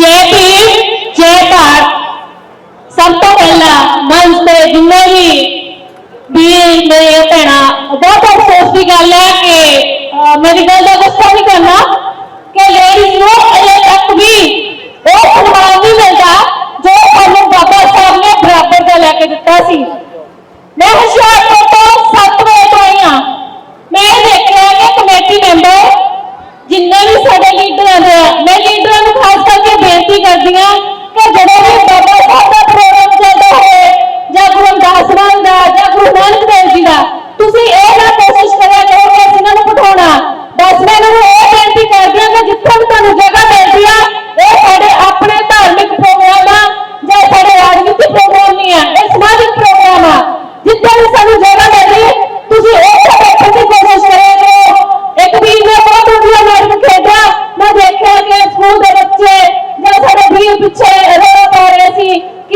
ਜੈ ਭੀਮ ਜੈ ਭਾਰਤ ਸਭ ਤੋਂ ਪਹਿਲਾਂ ਮੰਚ ਤੇ ਜਿੰਨੇ ਵੀ ਵੀਰ ਮੇਰੇ ਭੈਣਾਂ, ਬਹੁਤ ਅਫਸੋਸ ਦੀ ਗੱਲ ਹੈ ਕਿ ਮੇਰੀ ਗੱਲ ਦਾ ਗੁੱਸਾ ਨਹੀਂ ਕਰਨਾ।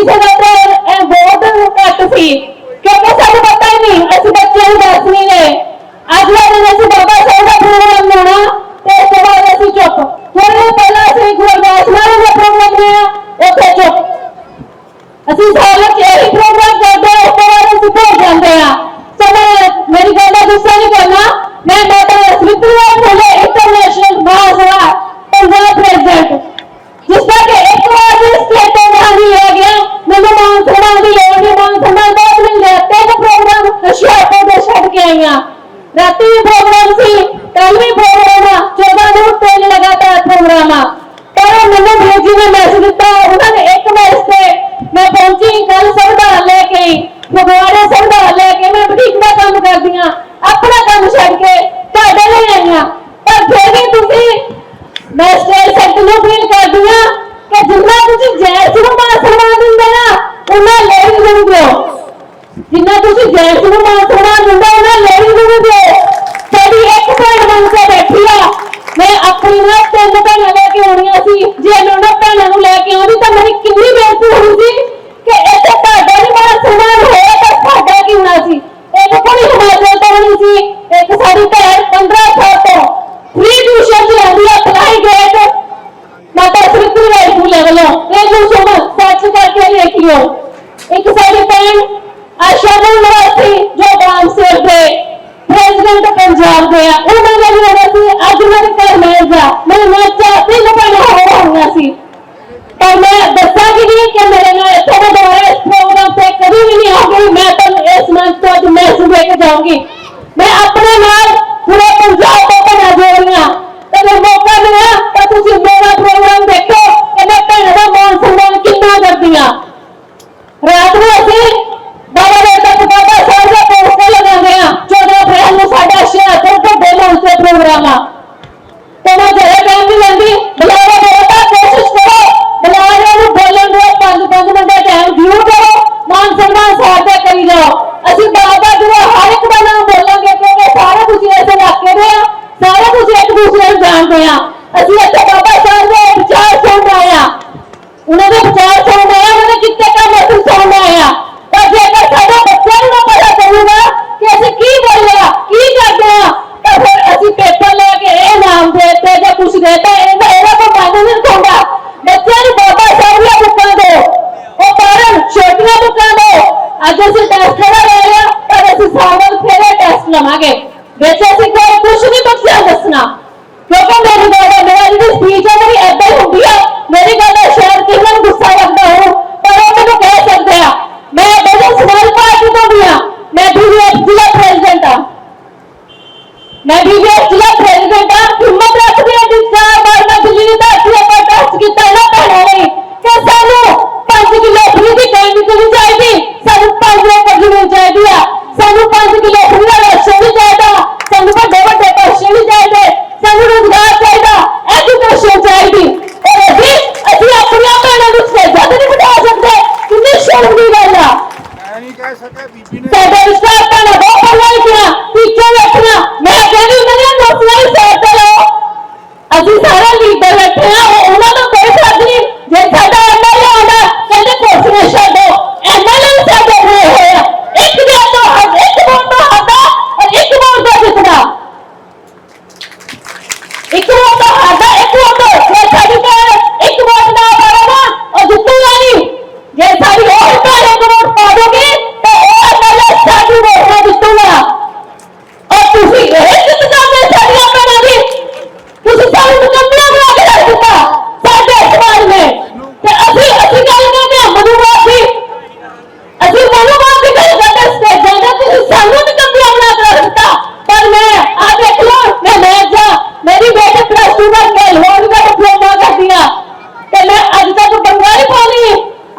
ਸੀ ਕਿਸੇ ਇਹ ਬਹੁਤ ਘੱਟ ਸੀ। ਕਿਉਂਕਿ ਸਾਨੂੰ ਪਤਾ ਹੀ ਨਹੀਂ, ਅਸੀਂ ਬੱਚਿਆਂ ਨੂੰ ਦੱਸ ਨਹੀਂ ਰਹੇ। ਅੱਜ ਦਾ ਅਸੀਂ ਬਾਬਾ ਸਾਹਿਬ ਦਾ ਪ੍ਰੋਗਰਾਮ ਲਾਉਣਾ, ਤੇ ਇਸ ਤੋਂ ਬਾਅਦ ਅਸੀਂ ਚੁੱਪ। ਥੋੜੇ ਪਹਿਲਾਂ ਅਸੀਂ ਗੁਰੂ ਮਾਨ ਦਾ ਪ੍ਰੋਗਰਾਮ ਲਿਆ ਉੱਥੇ ਚੁੱਪ। ਅਸੀਂ ਸਾਰੇ ਚੇਰੀ ਪ੍ਰੋਗਰਾਮ ਕਰਦੇ ਉਸ ਤੋਂ ਬਾਅਦ ਅਸੀਂ ਭੁੱਲ ਜਾਂਦੇ ਆ ਚਲੋ ਮੇਰੀ ਗੱਲ ਦਾ ਗੁੱਸਾ ਨਹੀਂ ਕਰਨਾ ਮੈਂ ਮਾਤਾ ਸ੍ਰੀਪੁਰਾ ਫੁਲੇ ਇੰਟਰਨੈਸ਼ਨਲ ਮਹਾਸਭਾ ਪੰਜਾਬ ਪ੍ਰੈਜ਼ੀਡੈਂਟ ਜਿਸ ਦਾ ਕਿ ਇੱਕ ਵਾਰ ਵੀ ਸਟੇਟ ਦਾ ਨਹੀਂ ਹੋ ਗਿਆ ਮੈਨੂੰ ਮਾਨ ਸਨਮਾਨ ਦੀ ਲੋੜ ਨਹੀਂ ਮਾਨ ਸਨਮਾਨ ਦਾ ਮਿਲ ਗਿਆ ਤਿੰਨ ਪ੍ਰੋਗਰਾਮ ਹੁਸ਼ਿਆਰਪੁਰ ਦੇ ਛੱਡ ਕੇ ਆਈਆਂ। ਰਾਤੀ ਵੀ ਪ੍ਰੋਗਰਾਮ ਸੀ ਕੱਲ ਵੀ ਪ੍ਰੋਗਰਾਮ ਆ। 14 ਨੂੰ ਤਿੰਨ ਲਗਾਤਾਰ ਪ੍ਰੋਗਰਾਮ ਆ। ਪਰ ਮੈਨੂੰ ਵੀਰ ਨੇ ਮੈਸੇਜ ਦਿੱਤਾ ਉਹਨਾਂ ਨੇ ਇੱਕ ਮੈਸੇਜ ਤੇ ਮੈਂ ਪਹੁੰਚੀ ਕੱਲ ਸੰਵਿਧਾਨ ਲੈ ਕੇ ਆਈ ਫਗਵਾੜੇ ਸੰਵਿਧਾਨ ਲੈ ਕੇ ਮੈਂ ਬੁਟੀਕ ਦਾ ਕੰਮ ਕਰਦੀ ਹਾਂ ਆਪਣਾ ਕੰਮ ਛੱਡ ਕੇ ਤੁਹਾਡੇ ਲਈ ਆਈਆਂ ਪਰ ਫਿਰ ਵੀ ਤੁਸੀਂ ਮੈਂ ਸਟੇਜ ਸੈੱਟ ਨੂੰ ਫੀਲ ਕਰਦੀ ਹਾਂ ਕਿ ਜਿੰਨਾ ਤੁਸੀਂ ਜੈਸ ਨੂੰ ਮਾਨ ਸਨਮਾਨ ਦਿੰਦੇ ਨਾ ਉਹਨਾਂ ਲੇਡੀਜ਼ ਨੂੰ ਦਿਓ ਜਿੰਨਾ ਤੁਸੀਂ ਜੈਸ ਨੂੰ ਮਾਨ ਸਨਮਾਨ ਦਿੰਦੇ ਉਹਨਾਂ ਲੇਡੀਜ਼ ਨੂੰ ਵੀ ਦਿਓ। ਇੱਕ ਭੈਣ ਬਣ ਕੇ ਬੈਠੀ ਆ। ਮੈਂ ਆਪਣੀ ਨਾ ਤਿੰਨ ਭੈਣਾਂ ਲੈ ਕੇ ਆਉਣੀਆਂ ਸੀ। ਜੇ ਮੈਂ ਉਹਨਾਂ ਭੈਣਾਂ ਨੂੰ ਲੈ ਕੇ ਆਉਂਦੀ ਤਾਂ ਮੇਰੀ ਕਿੰਨੀ ਬੇਇੱਜ਼ਤੀ ਹੋਣੀ ਸੀ ਕਿ ਇੱਥੇ ਤੁਹਾਡਾ ਨਹੀਂ ਮਾਨ ਸਨਮਾਨ ਹੋਇਆ ਤਾਂ ਸਾਡਾ ਕੀ ਹੋਣਾ ਸੀ? ਇੱਕ ਕੁੜੀ ਹਿਮਾਚਲ ਤੋਂ ਆਉਣੀ ਸੀ, ਇੱਕ ਸਾਡੀ ਭੈਣ 15 ਸਾਲ ਤੋਂ। ਫ੍ਰੀ ਟਿਊਸ਼ਨ ਤੇ ਆਉਂਦੀ ਆ ਅਪਲਾਈ ਗੇਟ ਮਾਤਾ ਸ੍ਰੀ ਰਾਈ ਫੂਲੇ ਇਹ ਨੂੰ ਸੁਣ ਸੱਚ ਕਰਕੇ ਦੇਖਿਓ ਇੱਕ ਸਾਡੀ ਭੈਣ ਆਸ਼ਾ ਨਿਵਾਸੀ ਜੋ ਗ੍ਰਾਮ ਸੇਵ ਦੇ ਪ੍ਰੈਜ਼ੀਡੈਂਟ ਪੰਜਾਬ ਦੇ ਆ, ਉਹਨਾਂ ਦਾ ਵੀ ਹੋਣਾ ਸੀ ਅੱਜ ਮੇਰੇ ਘਰ ਮੈਰਿਜ ਆ ਮੇਰੇ ਤਿੰਨ ਭੈਣਾਂ ਹੋਰ ਹੋਣੀਆਂ ਸੀ। ਪਰ ਮੈਂ ਦੱਸਾਂਗੀ ਨਹੀਂ ਕਿ ਮੇਰੇ ਨਾਲ ਇੱਥੇ ਦਾ ਦੁਬਾਰਾ ਇਸ ਪ੍ਰੋਗਰਾਮ ਤੇ ਕਦੀ ਵੀ ਨਹੀਂ ਆਉਂਗੀ ਮੈਂ ਤੁਹਾਨੂੰ ਇਸ ਮੰਚ ਤੋਂ ਅੱਜ ਮੈਸੇਜ ਦੇ ਕੇ ਜਾਊਂਗੀ। ਮੈਂ ਆਪਣੇ ਨਾਲ ਪੂਰੇ ਪੰਜਾਬ ਤੋਂ ਭੈਣਾਂ ਜੋੜੀਆਂ ਤੇ ਜੇ ਮੌਕਾ ਮਿਲਿਆ ਤਾਂ ਤੁਸੀਂ ਮੇਰਾ ਪ੍ਰੋਗਰਾਮ ਦੇਖੋ ਕਿ ਮੈਂ ਭੈਣਾਂ ਦਾ ਮਾਣ ਸਨਮਾਨ ਕਿੰਨਾ ਕਰਦੀਆਂ ਰਾਤ ਨੂੰ ਅਸੀਂ ਬਾਬਾ ਦੇ ਤੱਕ ਬਾਬਾ ਸਾਹਿਬ ਦਾ ਪੋਸਟਰ ਲਗਾਉਂਦੇ ਆ 14 ਅਪ੍ਰੈਲ ਨੂੰ ਸਾਡਾ ਸ਼ਹਿਰ ਤੋਂ ਵੱਡੇ ਮੰਚ ਤੇ ਮੈਂ ਜਿਹੜੇ ਟਾਈਮ ਨਹੀਂ ਲੈਂਦੀ ਬੁਲਾਵਾ ਬੋਲਦਾ ਕੋਸ਼ਿਸ਼ ਕਰੋ। ਬੁਲਾਰਿਆਂ ਨੂੰ ਬੋਲਣ ਦੇ 5-5 ਮਿੰਟ ਦਾ ਟਾਈਮ ਜ਼ਰੂਰ ਕਰੋ। ਮਾਨ ਸਨਮਾਨ ਸਾਹਿਬ ਕਰੀ ਜਾਓ। ਅਸੀਂ ਬਾਬਾ ਜੀ ਹਰ ਇੱਕ ਦਾ ਨਾਮ ਬੋਲਾਂਗੇ, ਕਿਉਂਕਿ ਸਾਰਾ ਤੁਸੀਂ ਇਸ ਇਲਾਕੇ ਦੇ ਆ। ਸਾਰੇ ਤੁਸੀਂ ਇੱਕ ਦੂਸਰੇ ਨੂੰ ਜਾਣਦੇ ਆ। ਅਸੀਂ ਇੱਥੇ ਬਾਬਾ ਸਾਹਿਬ ਦੇ ਵਿਚਾਰ ਸੁਣ ਰਹੇ ਆ। ਉਹਨਾਂ ਦੇ ਵਿਚਾਰ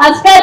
ਅੱਜ ਕੱਲ੍ਹ